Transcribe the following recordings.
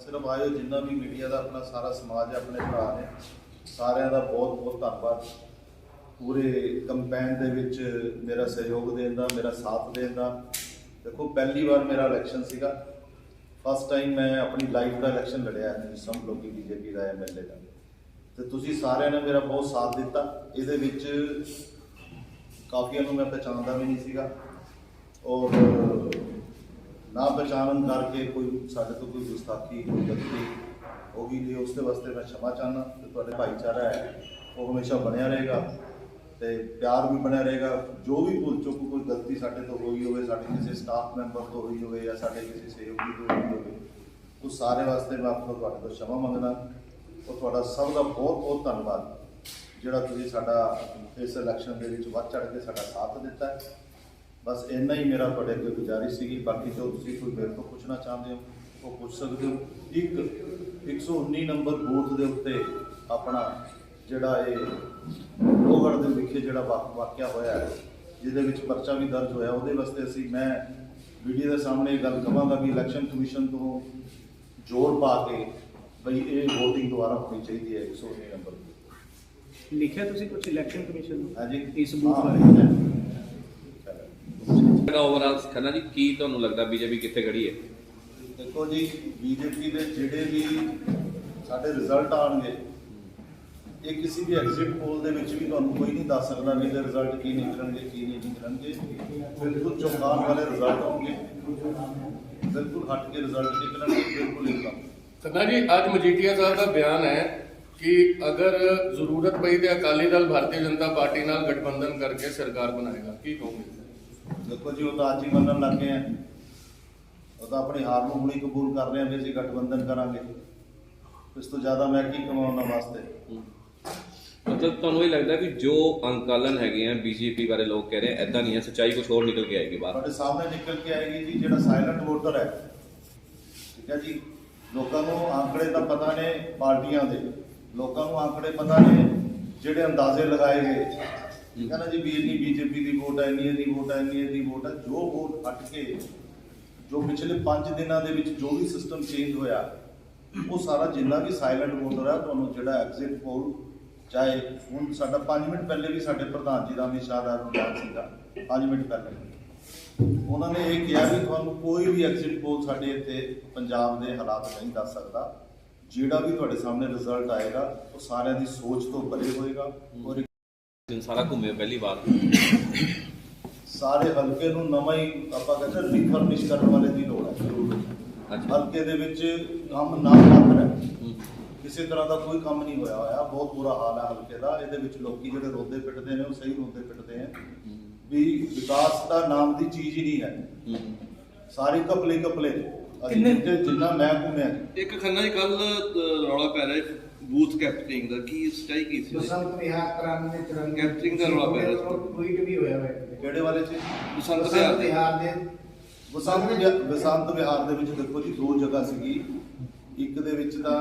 ਸਿਰਫ ਆਇਓ ਜਿੰਨਾ ਵੀ ਮੀਡੀਆ ਦਾ ਆਪਣਾ ਸਾਰਾ ਸਮਾਜ ਆਪਣੇ ਭਰਾ ਨੇ, ਸਾਰਿਆਂ ਦਾ ਬਹੁਤ ਬਹੁਤ ਧੰਨਵਾਦ। ਪੂਰੇ ਕੰਪੇਨ ਦੇ ਵਿੱਚ ਮੇਰਾ ਸਹਿਯੋਗ ਦੇਣ ਦਾ, ਮੇਰਾ ਸਾਥ ਦੇਣ ਦਾ। ਦੇਖੋ, ਪਹਿਲੀ ਵਾਰ ਮੇਰਾ ਇਲੈਕਸ਼ਨ ਸੀਗਾ। ਫਸਟ ਟਾਈਮ ਮੈਂ ਆਪਣੀ ਲਾਈਫ ਦਾ ਇਲੈਕਸ਼ਨ ਲੜਿਆ ਹੈ ਸਮ ਲੋਕੀ ਬੀਜੇਪੀ ਦਾ ਐਮਐਲਏ ਦਾ। ਤੇ ਤੁਸੀਂ ਸਾਰਿਆਂ ਨੇ ਮੇਰਾ ਬਹੁਤ ਸਾਥ ਦਿੱਤਾ। ਇਹਦੇ ਵਿੱਚ ਕਾਫੀਆਂ ਨੂੰ ਮੈਂ ਪਛਾਣਦਾ ਵੀ ਨਹੀਂ ਸੀਗਾ। ਔਰ ਨਾ ਪਛਾਣਨ ਕਰਕੇ ਕੋਈ ਸਾਡੇ ਤੋਂ ਕੋਈ ਗੁਸਤਾਖੀ, ਕੋਈ ਗਲਤੀ ਹੋ ਗਈ ਤੇ ਉਸ ਦੇ ਵਾਸਤੇ ਮੈਂ ਸ਼ਮਾ ਚਾਹਨਾ ਤੇ ਤੁਹਾਡੇ ਭਾਈਚਾਰਾ ਹੈ, ਉਹ ਹਮੇਸ਼ਾ ਬਣਿਆ ਰਹੇਗਾ ਤੇ ਪਿਆਰ ਵੀ ਬਣਿਆ ਰਹੇਗਾ। ਜੋ ਵੀ ਭੁੱਲ ਚੁੱਕ ਕੋਈ ਗਲਤੀ ਸਾਡੇ ਤੋਂ ਹੋਈ ਹੋਵੇ, ਸਾਡੇ ਕਿਸੇ ਸਟਾਫ ਮੈਂਬਰ ਤੋਂ ਹੋਈ ਹੋਵੇ ਜਾਂ ਸਾਡੇ ਕਿਸੇ ਸਹਿਯੋਗੀ ਤੋਂ ਹੋਈ ਹੋਵੇ, ਉਹ ਸਾਰੇ ਵਾਸਤੇ ਮੈਂ ਆਪ ਤੋਂ ਤੁਹਾਡੇ ਤੋਂ ਸ਼ਮਾ ਮੰਗਦਾ। ਔਰ ਤੁਹਾਡਾ ਸਭ ਦਾ ਬਹੁਤ ਬਹੁਤ ਧੰਨਵਾਦ, ਜਿਹੜਾ ਤੁਸੀਂ ਸਾਡਾ ਇਸ ਇਲੈਕਸ਼ਨ ਦੇ ਵਿੱਚ ਵੱਧ ਚੜ ਕੇ ਸਾਡਾ ਸਾਥ ਦਿੱਤਾ ਹੈ। ਬਸ ਇੰਨਾ ਹੀ ਮੇਰਾ ਤੁਹਾਡੇ ਅੱਗੇ ਗੁਜ਼ਾਰਿਸ਼ ਸੀਗੀ। ਬਾਕੀ ਜੋ ਤੁਸੀਂ ਕੋਈ ਮੇਰੇ ਤੋਂ ਪੁੱਛਣਾ ਚਾਹੁੰਦੇ ਹੋ ਉਹ ਪੁੱਛ ਸਕਦੇ ਹੋ। ਇੱਕ 119 ਨੰਬਰ ਬੂਥ ਦੇ ਉੱਤੇ ਆਪਣਾ ਜਿਹੜਾ ਇਹ ਲੋਹਗੜ੍ਹ ਦੇ ਵਿਖੇ ਜਿਹੜਾ ਵਾਕਿਆ ਹੋਇਆ ਹੈ ਜਿਹਦੇ ਵਿੱਚ ਪਰਚਾ ਵੀ ਦਰਜ ਹੋਇਆ। ਉਹਦੇ ਵਾਸਤੇ ਅਸੀਂ ਮੈਂ ਵੀਡੀਓ ਦੇ ਸਾਹਮਣੇ ਇਹ ਗੱਲ ਕਵਾਂਗਾ ਵੀ ਇਲੈਕਸ਼ਨ ਕਮਿਸ਼ਨ ਤੋਂ ਜ਼ੋਰ ਪਾ ਕੇ ਬਈ ਇਹ VOTING ਦੁਆਰਾ ਹੋਣੀ ਚਾਹੀਦੀ ਹੈ 119 ਨੰਬਰ ਲਿਖਿਆ ਤੁਸੀਂ ਕੁਝ ਇਲੈਕਸ਼ਨ ਕਮਿਸ਼ਨ ਨੂੰ? ਹਾਂਜੀ। ਇਸ ਬੂਥ ਬਾਰੇ। ਦਾ ਓਵਰਆਲ ਖੰਨਾ ਜੀ? ਕੀ ਤੁਹਾਨੂੰ ਲੱਗਦਾ ਬੀਜੇਪੀ ਕਿੱਥੇ ਖੜੀ ਹੈ? ਦੇਖੋ ਜੀ ਬੀਜੇਪੀ ਦੇ ਜਿਹੜੇ ਵੀ ਸਾਡੇ ਰਿਜ਼ਲਟ ਆਣਗੇ ਇਹ ਕਿਸੇ ਵੀ ਐਗਜ਼ਿਟ ਪੋਲ ਦੇ ਵਿੱਚ ਵੀ ਤੁਹਾਨੂੰ ਕੋਈ ਨਹੀਂ ਦੱਸ ਸਕਦਾ ਵੀ ਇਹਦੇ ਰਿਜ਼ਲਟ ਕੀ ਨਿਕਲਣਗੇ ਕੀ ਨਹੀਂ ਨਿਕਲਣਗੇ। ਬਿਲਕੁਲ ਚੌਂਕਾਉਣ ਵਾਲੇ ਰਿਜ਼ਲਟ ਹੋਣਗੇ ਬਿਲਕੁਲ ਹਟ ਕੇ ਰਿਜ਼ਲਟ ਨਿਕਲਣਗੇ ਬਿਲਕੁਲ ਇੱਕਦਮ ਖੰਨਾ ਜੀ ਅੱਜ ਮਜੀਠੀਆ ਸਾਹਿਬ ਦਾ ਬਿਆਨ ਹੈ ਕਿ ਅਗਰ ਜ਼ਰੂਰਤ ਪਈ ਤੇ ਅਕਾਲੀ ਦਲ ਭਾਰਤੀ ਜਨਤਾ ਪਾਰਟੀ ਨਾਲ ਗਠਬੰਧਨ ਕਰਕੇ ਸਰਕਾਰ ਬਣਾਏਗਾ। ਕੀ ਕਹੋਗੇ? ਦੇਖੋ ਜੀ ਉਹ ਤਾਂ ਅੱਜ ਹੀ ਮੰਨਣ ਲੱਗ ਗਏ ਆ। ਉਹ ਤਾਂ ਆਪਣੀ ਹਾਰ ਨੂੰ ਹੁਣੀ ਕਬੂਲ ਕਰ ਰਹੇ ਆ ਵੀ ਅਸੀਂ ਗਠਬੰਧਨ ਕਰਾਂਗੇ। ਇਸ ਤੋਂ ਜ਼ਿਆਦਾ ਮੈਂ ਕੀ ਕਮਾਂ ਉਹਨਾਂ ਵਾਸਤੇ ਮਤਲਬ ਤੁਹਾਨੂੰ ਇਹ ਲੱਗਦਾ ਵੀ ਜੋ ਅੰਕਲਨ ਹੈਗੇ ਆ ਬੀਜੇਪੀ ਬਾਰੇ ਲੋਕ ਕਹਿ ਰਹੇ ਆ ਐਦਾਂ ਨਹੀਂ ਹੈ ਸੱਚਾਈ ਕੁਝ ਹੋਰ ਨਿਕਲ ਕੇ ਆਏਗੀ ਬਾਹਰ। ਤੁਹਾਡੇ ਸਾਹਮਣੇ ਨਿਕਲ ਕੇ ਆਏਗੀ ਜੀ ਜਿਹੜਾ ਸਾਇਲੈਂਟ ਵੋਟਰ ਹੈ। ਠੀਕ ਹੈ ਜੀ? ਲੋਕਾਂ ਨੂੰ ਆંકੜੇ ਤਾਂ ਪਤਾ ਨੇ ਪਾਰਟੀਆਂ ਦੇ। ਲੋਕਾਂ ਨੂੰ ਆંકੜੇ ਪਤਾ ਨੇ ਜਿਹੜੇ ਅੰਦਾਜ਼ੇ ਲਗਾਏ ਗਏ। ਠੀਕ ਹੈ ਨਾ ਜੀ, ਵੀ ਇੰਨੀ ਬੀਜੇਪੀ ਦੀ ਵੋਟ ਹੈ ਇੰਨੀ ਦੀ ਵੋਟ ਹੈ ਇੰਨੀ ਦੀ ਵੋਟ ਹੈ ਜੋ ਵੋਟ ਹਟ ਕੇ, ਜੋ ਪਿਛਲੇ 5 ਦਿਨਾਂ ਦੇ ਵਿੱਚ ਜੋ ਵੀ ਸਿਸਟਮ ਚੇਂਜ ਹੋਇਆ, ਉਹ ਸਾਰਾ ਜਿੰਨਾ ਵੀ ਸਾਇਲੈਂਟ ਵੋਟਰ ਹੈ ਤੁਹਾਨੂੰ ਜਿਹੜਾ ਐਗਜ਼ਿਟ ਪੋਲ ਚਾਹੇ ਹੁਣ ਸਾਡਾ 5 ਮਿੰਟ ਪਹਿਲੇ ਵੀ ਸਾਡੇ ਪ੍ਰਧਾਨ ਜੀ ਦਾ ਅਮਿਤ ਸ਼ਾਹ ਦਾ ਬਿਆਨ ਸੀਗਾ 5 ਮਿੰਟ ਪਹਿਲੇ। ਉਹਨਾਂ ਨੇ ਇਹ ਕਿਹਾ ਵੀ ਤੁਹਾਨੂੰ ਕੋਈ ਵੀ ਐਗਜ਼ਿਟ ਪੋਲ ਸਾਡੇ ਇੱਥੇ ਪੰਜਾਬ ਦੇ ਹਾਲਾਤ ਨਹੀਂ ਦੱਸ ਸਕਦਾ। ਜਿਹੜਾ ਵੀ ਤੁਹਾਡੇ ਸਾਹਮਣੇ ਰਿਜ਼ਲਟ ਆਏਗਾ, ਉਹ ਸਾਰਿਆਂ ਦੀ ਸੋਚ ਤੋਂ ਪਰੇ ਹੋਏਗਾ, ਔਰ ਦਿਨ ਸਾਰਾ ਘੁੰਮੇ ਪਹਿਲੀ ਵਾਰ। ਸਾਰੇ ਹਲਕੇ ਨੂੰ ਨਵਾਂ ਹੀ ਆਪਾਂ ਕਹਿੰਦੇ ਰਿਫਰਨਿਸ਼ ਕਰਨ ਵਾਲੇ ਦੀ ਲੋੜ ਹੈ ਜ਼ਰੂਰ। ਅੱਛਾ। ਹਲਕੇ ਦੇ ਵਿੱਚ ਕੰਮ ਨਾ ਹੈ ਹੂੰ। ਕਿਸੇ ਤਰ੍ਹਾਂ ਦਾ ਕੋਈ ਕੰਮ ਨਹੀਂ ਹੋਇਆ ਹੋਇਆ ਬਹੁਤ ਬੁਰਾ ਹਾਲ ਹੈ ਹਲਕੇ ਦਾ। ਇਹਦੇ ਵਿੱਚ ਲੋਕੀ ਜਿਹੜੇ ਰੋਂਦੇ ਪਿੱਟਦੇ ਨੇ ਉਹ ਸਹੀ ਰੋਂਦੇ ਪਿੱਟਦੇ ਆ। ਵੀ ਵਿਕਾਸ ਦਾ ਨਾਮ ਦੀ ਚੀਜ਼ ਹੀ ਨਹੀਂ ਹੈ। ਸਾਰੇ ਕਪਲੇ ਕਪਲੇ ਨੇ। ਕਿੰਨੇ- ਜਿੰਨਾ ਮੈਂ ਘੁੰਮਿਆ। ਇੱਕ ਖੰਨਾ ਜੀ ਕੱਲ ਰੌਲਾ ਪੈ ਰਿਹਾ ਬੂਥ ਕੈਪਟਰਿੰਗ ਦਾ ਕੀ ਸਚਾਈ ਕੀ ਸੀ? ਬਸੰਤ ਵਿਹਾਰ ਤਰਾਨਵੇਂ ਚੁਰਾਨਵੇਂ ਕੈਪਚਰਿੰਗ ਦਾ ਰੌਲਾ ਪੈ ਰਿਹਾ ਸੀ। ਟਵੀਟ ਵੀ ਹੋਇਆ ਹੋਇਆ। ਹੈ ਕਿਹੜੇ ਵਾਲੇ ਚ? ਬਸੰਤ ਵਿਹਾਰ ਦੇ। ਵਿਹਾਰ ਦੇ। ਬਸੰਤ ਬਸੰਤ ਵਿਹਾਰ ਦੇ ਵਿੱਚ ਦੇਖੋ ਜੀ ਦੋ ਜਗ੍ਹਾ ਸੀਗੀ। ਇੱਕ ਦੇ ਵਿੱਚ ਤਾਂ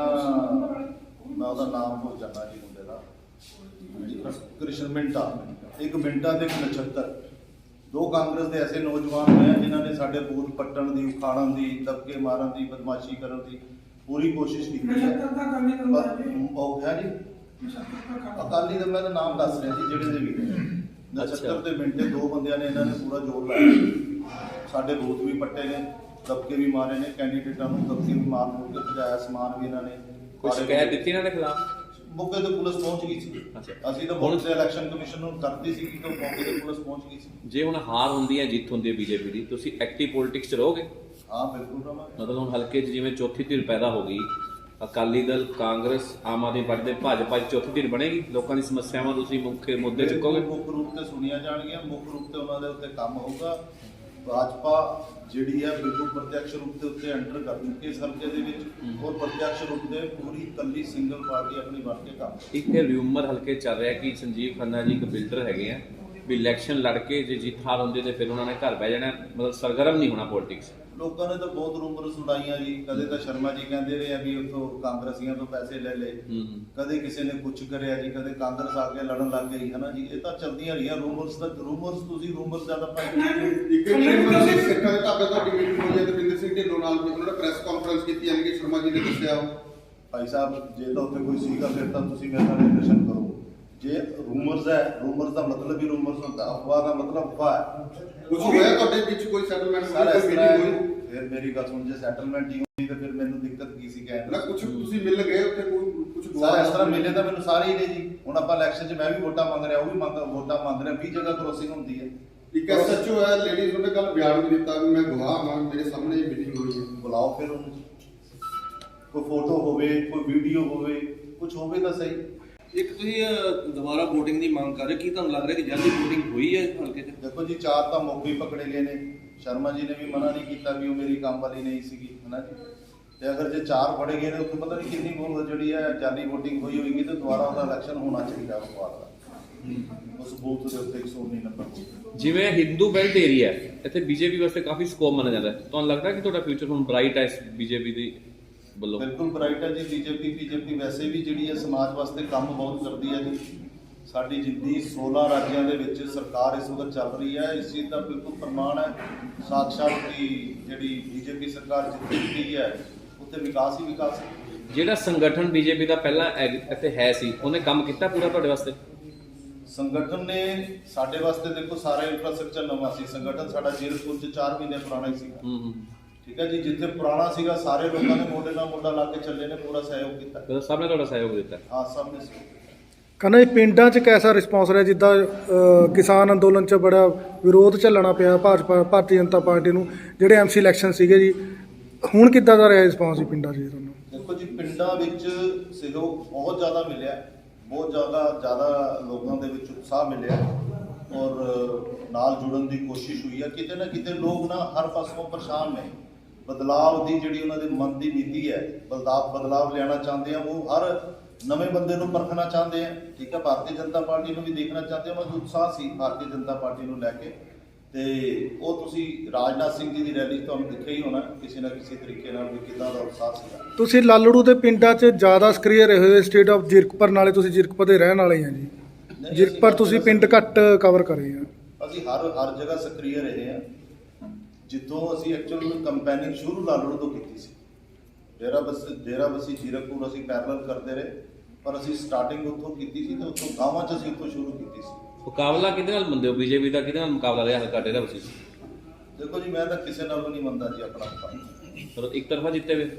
ਮੈਂ ਉਹਦਾ ਨਾਮ ਭੁੱਲ ਜਾਂਦਾ ਜੀ ਮੁੰਡੇ ਦਾ। ਕ੍ਰਿਸ਼ਨ ਮਿੰਟਾ। ਇੱਕ ਮਿੰਟਾ ਤੇ ਇੱਕ ਨਛੱਤਰ। ਦੋ ਕਾਂਗਰਸ ਦੇ ਐਸੇ ਨੌਜਵਾਨ ਹੋਏ ਆ ਜਿਨ੍ਹਾਂ ਨੇ ਸਾਡੇ ਬੂਥ ਪੱਟਣ ਦੀ ਉਖਾੜਨ ਦੀ ਦਬਕੇ ਮਾਰਨ ਦੀ ਬਦਮਾਸ਼ੀ ਕਰਨ ਦੀ ਪੂਰੀ ਕੋਸ਼ਿਸ਼ ਕੀਤੀ ਹੈ। ਪਰ ਉਹ ਹੈ ਜੀ। ਅਕਾਲੀ ਦਲ ਮੈਂ ਤਾਂ ਨਾਮ ਦੱਸ ਰਿਹਾ ਸੀ ਜਿਹੜੇ ਦੇ ਵੀ ਨੇ। ਨਛੱਤਰ ਤੇ ਮਿੰਟੇ ਦੋ ਬੰਦਿਆਂ ਨੇ ਇਹਨਾਂ ਨੇ ਪੂਰਾ ਜ਼ੋਰ ਲਾਇਆ। ਸਾਡੇ ਬੂਥ ਵੀ ਪੱਟੇ ਨੇ ਦਬਕੇ ਵੀ ਮਾਰੇ ਨੇ ਕੈਂਡੀਡੇਟਾਂ ਨੂੰ ਦਬਕੇ ਵੀ ਮਾਰ ਮੁਰ ਕੇ ਭਜਾਇਆ ਸਮਾਨ ਵੀ ਇਹਨਾਂ ਨੇ ਕੋਈ ਸ਼ਿਕਾਇਤ ਦਿੱਤੀ ਇਹਨਾਂ ਦੇ ਖਿਲਾਫ? ਮੌਕੇ ਤੇ ਪੁਲਿਸ ਪਹੁੰਚ ਗਈ ਸੀ। ਅਸੀਂ ਤਾਂ ਪੁਲਿਸ ਦੇ ਇਲੈਕਸ਼ਨ ਕਮਿਸ਼ਨ ਨੂੰ ਕਰਦੀ ਸੀ ਕਿ ਮੌਕੇ ਤੇ ਪੁਲਿਸ ਪਹੁੰਚ ਗਈ ਸੀ। ਜੇ ਹੁਣ ਹਾਰ ਹੁੰਦੀ ਹੈ ਜਿੱਤ ਹੁੰਦੀ ਹੈ ਬੀਜੇਪੀ ਦੀ ਤੁਸੀਂ ਐਕਟਿਵ ਪੋਲਿਟਿਕਸ 'ਚ ਰਹੋਗੇ? ਹਾਂ ਬਿਲਕੁਲ ਰਮਾ ਮਤਲਬ ਹੁਣ ਹਲਕੇ 'ਚ ਜਿਵੇਂ ਚੌਥੀ ਧਿਰ ਪੈਦਾ ਹੋ ਗਈ ਅਕਾਲੀ ਦਲ ਕਾਂਗਰਸ ਆਮ ਆਦਮੀ ਪਾਰਟੀ ਦੇ ਭਾਜਪਾ 'ਚ ਚੌਥੀ ਧਿਰ ਬਣੇਗੀ? ਲੋਕਾਂ ਦੀ ਸਮੱਸਿਆਵਾਂ ਤੁਸੀਂ ਮੁੱਖ ਮੁੱਦੇ ਚੁੱਕੋਗੇ? ਮੁੱਖ ਰੂਪ ਤੇ ਸੁਣੀਆਂ ਜਾਣਗੀਆਂ ਮੁੱਖ ਰੂਪ ਤੇ ਉਹਨਾਂ ਦੇ ਉੱਤੇ ਕੰਮ ਹੋਊਗਾ। ਭਾਜਪਾ ਜਿਹੜੀ ਹੈ ਬਿਲਕੁਲ ਪ੍ਰਤੱਖ ਰੂਪ ਦੇ ਉੱਤੇ ਐਂਟਰ ਕਰ ਹੈ ਇਸ ਹਲਕੇ ਦੇ ਵਿੱਚ। ਔਰ ਪ੍ਰਤੱਖ ਰੂਪ ਦੇ ਪੂਰੀ ਕੱਲੀ ਸਿੰਗਲ ਪਾਰਟੀ ਆਪਣੀ ਬਣ ਕੇ ਕੰਮ ਇੱਕ ਇਹ ਰਿਊਮਰ ਹਲਕੇ ਚੱਲ ਰਿਹਾ ਕਿ ਸੰਜੀਵ ਖੰਨਾ ਜੀ ਇੱਕ ਬਿਲਡਰ ਹੈਗੇ ਆ। ਵੀ ਇਲੈਕਸ਼ਨ ਲੜ ਕੇ ਜੇ ਜਿੱਤ ਹਾਰ ਹੁੰਦੀ ਤੇ ਫਿਰ ਉਹਨਾਂ ਨੇ ਘਰ ਬਹਿ ਜਾਣਾ। ਮਤਲਬ ਸਰਗਰਮ ਨਹੀਂ ਹੋਣਾ ਪੋਲਿਟਿਕਸ ਲੋਕਾਂ ਨੇ ਤਾਂ ਬਹੁਤ ਰੂਮਰ ਸੁਣਾਈਆਂ ਜੀ ਕਦੇ ਤਾਂ ਸ਼ਰਮਾ ਜੀ ਕਹਿੰਦੇ ਰਹੇ ਆ ਵੀ ਉੱਥੋਂ ਕਾਂਗਰਸੀਆਂ ਤੋਂ ਪੈਸੇ ਲੈ ਲਏ ਕਦੇ ਕਿਸੇ ਨੇ ਕੁਝ ਕਰਿਆ ਜੀ ਕਦੇ ਕਾਂਗਰਸ ਆ ਕੇ ਲੜਨ ਲੱਗ ਗਈ ਹਨਾ ਜੀ ਇਹ ਤਾਂ ਚੱਲਦੀਆਂ ਰਹੀਆਂ ਰੂਮਰਸ ਤਾਂ ਰੂਮਰਸ ਤੁਸੀਂ ਰੂਮਰਸ ਜ਼ਿਆਦਾ ਭਾਈ ਇੱਕ ਇੱਕ ਸਿੱਖਾਂ ਦੇ ਢਾਬੇ ਤੋਂ ਮੀਟਿੰਗ ਹੋਈ ਹੈ ਦਵਿੰਦਰ ਸਿੰਘ ਢਿੱਲੋਂ ਨਾਲ ਵੀ ਉਹਨਾਂ ਨੇ ਪ੍ਰੈਸ ਕਾਨਫਰੰਸ ਕੀਤੀ ਯਾਨੀ ਕਿ ਸ਼ਰਮਾ ਜੀ ਨੇ ਦੱਸਿਆ ਭਾਈ ਸਾਹਿਬ ਜੇ ਤਾਂ ਉੱਥੇ ਕੋਈ ਸੀਗਾ ਫਿਰ ਤਾਂ ਤੁਸੀਂ ਮੇਰੇ ਨਾਲ ਡਿਸਕਸ਼ਨ ਕਰੋ ਜੇ ਰੂਮਰਸ ਹੈ ਰੂਮਰਸ ਦਾ ਮਤਲਬ ਵੀ ਰੂਮਰਸ ਹੁੰਦਾ ਅਫਵਾਹ ਦਾ ਮਤਲਬ ਅਫਵਾਹ ਹੈ। ਕੁਝ ਹੋਇਆ ਤੁਹਾਡੇ ਵਿੱਚ ਕੋਈ ਸੈਟਲਮੈਂਟ ਸਰ ਇਸ ਕੋਈ ਤਰ੍ਹਾਂ ਹੈ, ਫਿਰ ਮੇਰੀ ਗੱਲ ਸੁਣ ਜੇ ਸੈਟਲਮੈਂਟ ਹੀ ਹੋਈ ਤਾਂ ਫਿਰ ਮੈਨੂੰ ਦਿੱਕਤ ਕੀ ਸੀ ਕਹਿਣ ਦੀ? ਕੁਝ ਤੁਸੀਂ ਮਿਲ ਗਏ ਉੱਥੇ ਕੋਈ ਕੁਝ ਸਰ ਇਸ ਤਰ੍ਹਾਂ ਮਿਲੇ ਤਾਂ ਮੈਨੂੰ ਸਾਰੇ ਹੀ ਨੇ ਜੀ। ਹੁਣ ਆਪਾਂ ਇਲੈਕਸ਼ਨ 'ਚ ਮੈਂ ਵੀ ਵੋਟਾਂ ਮੰਗ ਰਿਹਾ ਉਹ ਵੀ ਮੰਗ ਵੋਟਾਂ ਮੰਗ ਰਿਹਾ 20 ਜਗ੍ਹਾ ਕ੍ਰੋਸਿੰਗ ਹੁੰਦੀ ਹੈ। ਇੱਕ ਐਸਐਚਓ ਹੈ ਲੇਡੀਜ਼ ਉਹਨੇ ਕੱਲ ਬਿਆਨ ਵੀ ਦਿੱਤਾ ਵੀ ਮੈਂ ਗਵਾਹ ਹਾਂ ਮੇਰੇ ਸਾਹਮਣੇ ਮੀਟਿੰਗ ਹੋਈ ਹੈ। ਬੁਲਾਓ ਫਿਰ ਉਹਨੂੰ। ਕੋਈ ਫੋਟੋ ਹੋਵੇ ਕੋਈ ਵੀਡੀਓ ਹੋਵੇ ਕੁਝ ਹੋਵੇ ਤਾਂ ਸਹੀ। ਇੱਕ ਤੁਸੀਂ ਅਹ, ਦੁਬਾਰਾ VOTING ਦੀ ਮੰਗ ਕਰ ਰਹੇ ਹੋ। ਕੀ ਤੁਹਾਨੂੰ ਲੱਗ ਰਿਹਾ ਕਿ ਜਲਦੀ VOTING ਹੋਈ ਹੈ ਹਲਕੇ 'ਚ? ਦੇਖੋ ਜੀ ਚਾਰ ਤਾਂ ਮੌਕੇ ਹੀ ਪਕੜੇ ਗਏ ਨੇ। ਸ਼ਰਮਾ ਜੀ ਨੇ ਵੀ ਮਨਾ ਨਹੀਂ ਕੀਤਾ ਵੀ ਉਹ ਮੇਰੀ ਕੰਮ ਵਾਲੀ ਨਹੀਂ ਸੀਗੀ ਹਨਾ ਜੀ? ਤੇ ਅਗਰ ਜੇ ਚਾਰ ਫੜੇ ਗਏ ਨੇ ਉੱਥੇ ਪਤਾ ਨਹੀਂ ਕਿੰਨੀ ਵੋਟ ਜਿਹੜੀ ਹੈ ਜਾਲੀ VOTING ਹੋਈ ਹੋਏਗੀ ਤੇ ਦੁਬਾਰਾ ਉਹਦਾ ਇਲੈਕਸ਼ਨ ਹੋਣਾ ਚਾਹੀਦਾ ਉਸ ਵਾਰ ਦਾ। ਉਸ ਬੂਥ ਦੇ ਉੱਤੇ 119 ਨੰਬਰ ਬੂਥ ਜਿਵੇਂ ਹਿੰਦੂ ਬੈਲਟ ਏਰੀਆ ਇੱਥੇ ਬੀਜੇਪੀ ਵਾਸਤੇ ਕਾਫੀ ਸਕੋਪ ਮੰਨਿਆ ਜਾਂਦਾ। ਹੈ ਤੁਹਾਨੂੰ ਲੱਗਦਾ ਕਿ ਤੁਹਾਡਾ ਫਿਊਚਰ ਹੁਣ ਬ੍ਰਾਈਟ ਹੈ ਇਸ ਬੀਜੇਪੀ ਦੀ ਵੱਲੋਂ। ਬਿਲਕੁਲ ਬ੍ਰਾਈਟ ਹੈ ਜੀ ਬੀਜੇਪੀ ਬੀਜੇਪੀ ਵੈਸੇ ਵੀ ਜਿਹੜੀ ਹੈ ਸਮਾਜ ਵਾਸਤੇ ਕੰਮ ਬਹੁਤ ਕਰਦੀ ਹੈ ਜੀ। ਸਾਡੀ ਜਿੰਨੀ 16 ਰਾਜਾਂ ਦੇ ਵਿੱਚ ਸਰਕਾਰ ਇਸ ਵਕਤ ਚੱਲ ਰਹੀ ਹੈ ਇਸ ਚੀਜ਼ ਦਾ ਬਿਲਕੁਲ ਪ੍ਰਮਾਣ ਹੈ ਸਾਕਸ਼ਾਤ ਦੀ ਜਿਹੜੀ ਬੀਜੇਪੀ ਸਰਕਾਰ ਗਈ ਹੈ ਉੱਥੇ ਵਿਕਾਸ ਹੀ ਵਿਕਾਸ ਹੈ ਜਿਹੜਾ ਸੰਗਠਨ ਬੀਜੇਪੀ ਦਾ ਪਹਿਲਾਂ ਇੱਥੇ ਹੈ ਸੀ ਉਹਨੇ ਕੰਮ ਕੀਤਾ ਪੂਰਾ ਤੁਹਾਡੇ ਵਾਸਤੇ? ਸੰਗਠਨ ਨੇ ਸਾਡੇ ਵਾਸਤੇ ਦੇਖੋ ਸਾਰਾ ਇਨਫਰਾਸਟ੍ਰਕਚਰ ਨਵਾਂ ਸੀ। ਸੰਗਠਨ ਸਾਡਾ ਜੀਰਕਪੁਰ ਚ 4 ਮਹੀਨੇ ਪੁਰਾਣਾ ਹੀ ਹੂੰ। ਠੀਕ ਹੈ ਜੀ ਜਿੱਥੇ ਪੁਰਾਣਾ ਸੀਗਾ ਸਾਰੇ ਲੋਕਾਂ ਨੇ ਮੋਢੇ ਨਾਲ ਮੋਢਾ ਲਾ ਕੇ ਚੱਲੇ ਨੇ ਪੂਰਾ ਸਹਿਯੋਗ ਕੀਤਾ। ਮਤਲਬ ਸਭ ਨੇ ਤੁਹਾਡਾ ਸਹਿਯੋਗ ਦਿੱਤਾ। ਹਾਂ ਸਭ ਨੇ ਸਹਿਯੋਗ ਕੀਤਾ। ਕਹਿੰਦਾ ਜੀ ਪਿੰਡਾਂ 'ਚ ਕੈਸਾ ਰਿਸਪੌਂਸ ਰਿਹਾ? ਜਿੱਦਾਂ ਕਿਸਾਨ ਅੰਦੋਲਨ 'ਚ ਬੜਾ ਵਿਰੋਧ ਝੱਲਣਾ ਪਿਆ ਭਾਜਪਾ ਭਾਰਤੀ ਜਨਤਾ ਪਾਰਟੀ ਨੂੰ ਜਿਹੜੇ ਐਮਸੀ ਇਲੈਕਸ਼ਨ ਸੀਗੇ ਜੀ। ਹੁਣ ਕਿੱਦਾਂ ਦਾ ਰਿਹਾ ਰਿਸਪੌਂਸ ਜੀ ਪਿੰਡਾਂ 'ਚ ਜੀ ਤੁਹਾਨੂੰ? ਦੇਖੋ ਜੀ ਪਿੰਡਾਂ ਵਿੱਚ ਸਹਿਯੋਗ ਬਹੁਤ ਜ਼ਿਆਦਾ ਮਿਲਿਆ। ਬਹੁਤ ਜ਼ਿਆਦਾ ਜ਼ਿਆਦਾ ਲੋਕਾਂ ਦੇ ਵਿੱਚ ਉਤਸ਼ਾਹ ਮਿਲਿਆ। ਔਰ ਨਾਲ ਜੁੜਨ ਦੀ ਕੋਸ਼ਿਸ਼ ਹੋਈ ਹੈ ਕਿਤੇ ਨਾ ਕਿਤੇ ਲੋਕ ਨਾ ਹਰ ਪਾਸੋਂ ਪਰੇਸ਼ਾਨ ਨੇ। ਬਦਲਾਵ ਦੀ ਜਿਹੜੀ ਉਹਨਾਂ ਦੇ ਮਨ ਦੀ ਨੀਤੀ ਹੈ ਬਦਲਾਵ ਬਦਲਾਵ ਲਿਆਉਣਾ ਚਾਹੁੰਦੇ ਆ ਉਹ ਹਰ ਨਵੇਂ ਬੰਦੇ ਨੂੰ ਪਰਖਣਾ ਚਾਹੁੰਦੇ ਆ ਠੀਕ ਹੈ ਭਾਰਤੀ ਜਨਤਾ ਪਾਰਟੀ ਨੂੰ ਵੀ ਦੇਖਣਾ ਚਾਹੁੰਦੇ ਆ ਉਹਨਾਂ ਦਾ ਉਤਸ਼ਾਹ ਸੀ ਭਾਰਤੀ ਜਨਤਾ ਪਾਰਟੀ ਨੂੰ ਲੈ ਕੇ। ਤੇ ਉਹ ਤੁਸੀਂ ਰਾਜਨਾਥ ਸਿੰਘ ਜੀ ਦੀ ਰੈਲੀ ਤੁਹਾਨੂੰ ਦਿਖਿਆ ਹੀ ਹੋਣਾ ਕਿਸੇ ਨਾ ਕਿਸੇ ਤਰੀਕੇ ਨਾਲ ਵੀ ਕਿੱਦਾਂ ਦਾ ਉਤਸ਼ਾਹ ਸੀਗਾ। ਤੁਸੀਂ ਲਾਲੜੂ ਦੇ ਪਿੰਡਾਂ 'ਚ ਜ਼ਿਆਦਾ ਸਕਰੀਏ ਰਹੇ ਹੋਏ ਸਟੇਟ ਆਫ ਜਿਰਕਪੁਰ ਨਾਲੇ ਤੁਸੀਂ ਜਿਰਕਪੁਰ ਦੇ ਰਹਿਣ ਵਾਲੇ ਆ ਜੀ। ਜਿਰਕਪੁਰ ਤੁਸੀਂ ਪਿੰਡ ਘੱਟ ਕਵਰ ਕਰੇ ਆ। ਅਸੀਂ ਹਰ ਹਰ ਜਗ੍ਹਾ ਸਕਰੀਏ ਰਹੇ ਹਾਂ। ਜਿੱਦੋਂ ਅਸੀਂ ਐਕਚੁਅਲ ਕੰਪੇਨਿੰਗ ਸ਼ੁਰੂ ਲਾਲੜੂ ਤੋਂ ਕੀਤੀ ਸੀ। ਡੇਰਾ ਬਸ ਡੇਰਾ ਬਸੀ ਜੀਰਕਪੁਰ ਅਸੀਂ ਪੈਰਲਲ ਕਰਦੇ ਰਹੇ ਪਰ ਅਸੀਂ ਸਟਾਰਟਿੰਗ ਉੱਥੋਂ ਕੀਤੀ ਸੀ ਤੇ ਉੱਥੋਂ ਗਾਵਾਂ 'ਚ ਅਸੀਂ ਉੱਥੋਂ ਸ਼ੁਰੂ ਕੀਤੀ ਸੀ। ਮੁਕਾਬਲਾ ਕਿਹਦੇ ਨਾਲ ਮੰਨਦੇ ਹੋ? ਬੀਜੇਪੀ ਦਾ ਕਿਹਦੇ ਨਾਲ ਮੁਕਾਬਲਾ ਰਿਹਾ ਹਲਕਾ ਡੇਰਾ ਬਸੀ ਦੇਖੋ ਜੀ ਮੈਂ ਤਾਂ ਕਿਸੇ ਨਾਲ ਵੀ ਨਹੀਂ ਮੰਨਦਾ ਜੀ ਆਪਣਾ। ਮਤਲਬ ਇੱਕ ਤਰਫਾ ਜਿੱਤੇ ਹੋਏ